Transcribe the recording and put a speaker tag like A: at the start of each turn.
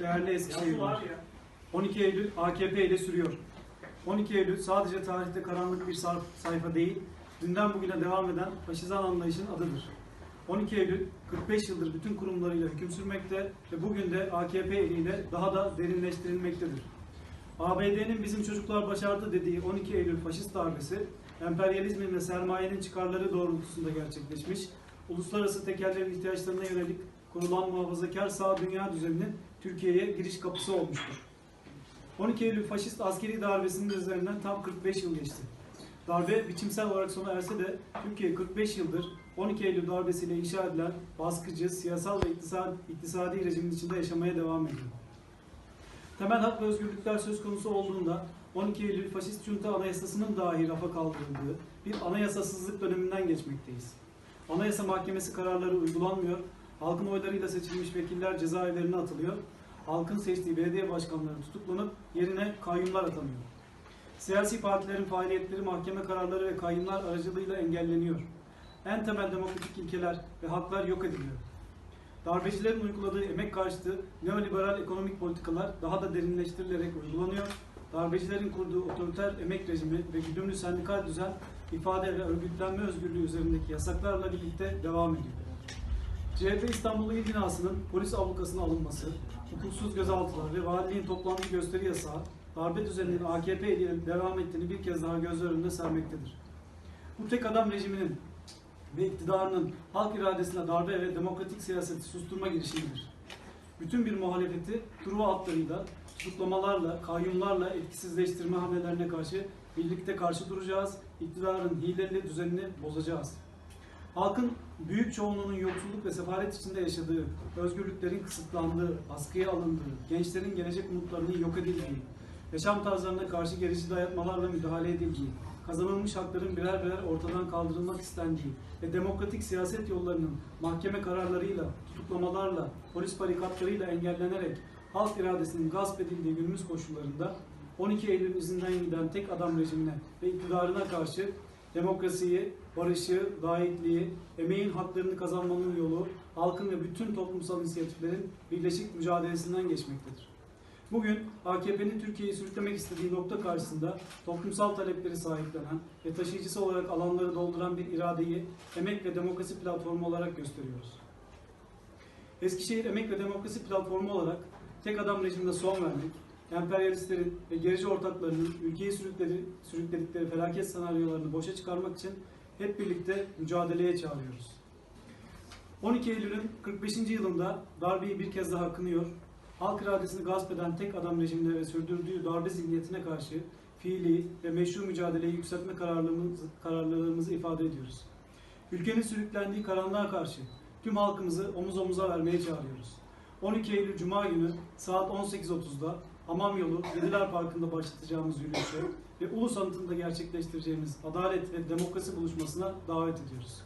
A: değerli Eskişehirliler. 12 Eylül AKP ile sürüyor. 12 Eylül sadece tarihte karanlık bir sayfa değil, dünden bugüne devam eden faşizan anlayışın adıdır. 12 Eylül 45 yıldır bütün kurumlarıyla hüküm sürmekte ve bugün de AKP eliyle daha da derinleştirilmektedir. ABD'nin bizim çocuklar başardı dediği 12 Eylül faşist darbesi, emperyalizmin ve sermayenin çıkarları doğrultusunda gerçekleşmiş, uluslararası tekerlerin ihtiyaçlarına yönelik kurulan muhafazakar sağ dünya düzeninin Türkiye'ye giriş kapısı olmuştur. 12 Eylül faşist askeri darbesinin üzerinden tam 45 yıl geçti. Darbe biçimsel olarak sona erse de Türkiye 45 yıldır 12 Eylül darbesiyle inşa edilen baskıcı, siyasal ve iktisadi, iktisadi rejimin içinde yaşamaya devam ediyor. Temel hak ve özgürlükler söz konusu olduğunda 12 Eylül faşist junta anayasasının dahi rafa kaldırıldığı bir anayasasızlık döneminden geçmekteyiz. Anayasa Mahkemesi kararları uygulanmıyor, halkın oylarıyla seçilmiş vekiller cezaevlerine atılıyor, halkın seçtiği belediye başkanları tutuklanıp yerine kayyumlar atanıyor. Siyasi partilerin faaliyetleri mahkeme kararları ve kayyumlar aracılığıyla engelleniyor. En temel demokratik ilkeler ve haklar yok ediliyor. Darbecilerin uyguladığı emek karşıtı neoliberal ekonomik politikalar daha da derinleştirilerek uygulanıyor. Darbecilerin kurduğu otoriter emek rejimi ve güdümlü sendikal düzen ifade ve örgütlenme özgürlüğü üzerindeki yasaklarla birlikte devam ediyor. CHP İstanbul İl Binası'nın polis ablukasına alınması, hukuksuz gözaltılar ve valiliğin toplantı gösteri yasağı, darbe düzeninin AKP ile devam ettiğini bir kez daha gözler önünde sermektedir. Bu tek adam rejiminin ve iktidarının halk iradesine darbe ve demokratik siyaseti susturma girişimidir. Bütün bir muhalefeti Truva hatlarıyla, tutuklamalarla, kayyumlarla etkisizleştirme hamlelerine karşı birlikte karşı duracağız, iktidarın hileli düzenini bozacağız. Halkın büyük çoğunluğunun yoksulluk ve sefalet içinde yaşadığı, özgürlüklerin kısıtlandığı, askıya alındığı, gençlerin gelecek umutlarının yok edildiği, yaşam tarzlarına karşı gerici dayatmalarla müdahale edildiği, kazanılmış hakların birer birer ortadan kaldırılmak istendiği ve demokratik siyaset yollarının mahkeme kararlarıyla, tutuklamalarla, polis barikatlarıyla engellenerek halk iradesinin gasp edildiği günümüz koşullarında 12 Eylül izinden giden tek adam rejimine ve iktidarına karşı demokrasiyi, barışı, layıklığı, emeğin haklarını kazanmanın yolu, halkın ve bütün toplumsal inisiyatiflerin birleşik mücadelesinden geçmektedir. Bugün AKP'nin Türkiye'yi sürüklemek istediği nokta karşısında toplumsal talepleri sahiplenen ve taşıyıcısı olarak alanları dolduran bir iradeyi Emek ve Demokrasi Platformu olarak gösteriyoruz. Eskişehir Emek ve Demokrasi Platformu olarak tek adam rejimine son vermek, emperyalistlerin ve gerici ortaklarının ülkeyi sürükledi, sürükledikleri felaket senaryolarını boşa çıkarmak için hep birlikte mücadeleye çağırıyoruz. 12 Eylül'ün 45. yılında darbeyi bir kez daha kınıyor, halk iradesini gasp eden tek adam rejimine ve sürdürdüğü darbe zihniyetine karşı fiili ve meşru mücadeleyi yükseltme kararlılığımızı, kararlılığımızı ifade ediyoruz. Ülkenin sürüklendiği karanlığa karşı tüm halkımızı omuz omuza vermeye çağırıyoruz. 12 Eylül Cuma günü saat 18.30'da Hamam Yolu Yediler Parkı'nda başlatacağımız yürüyüşe ve Ulus Anıtı'nda gerçekleştireceğimiz adalet ve demokrasi buluşmasına davet ediyoruz.